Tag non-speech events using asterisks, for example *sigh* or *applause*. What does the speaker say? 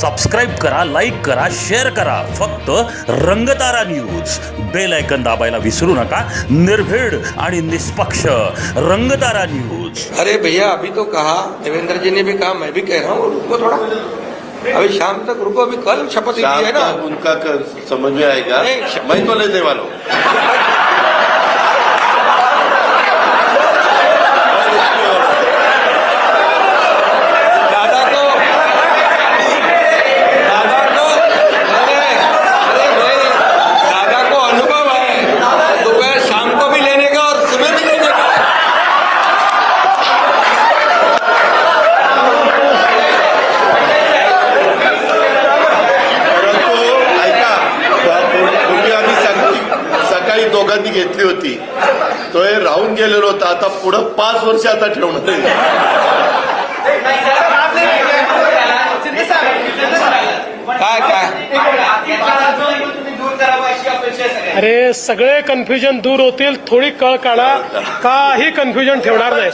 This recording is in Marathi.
सबस्क्राईब करा लाईक करा शेअर करा. फक्त रंगतारा न्यूज बेल ऐकन दाबायला विसरू नका. निर्भीड आणि निष्पक्ष रंगतारा न्यूज अरे भैया अभी तो कहा. देवेंद्र जी ने भी कहा मैं भी कह रहा हूँ रुको थोड़ा. अभी शाम तक रुको अभी कल शपथ ली है ना? उनका कर, समझ में आएगा। मैं तो लेने वाला हूँ। *laughs* सकाळी दोघांनी घेतली होती. तो हे राहून गेलेलो होता. आता पुढं पाच वर्ष आता ठेवणार काय काय? अरे सगळे कन्फ्युजन दूर होतील. थोडी कळ काढा. काही कन्फ्युजन ठेवणार नाही.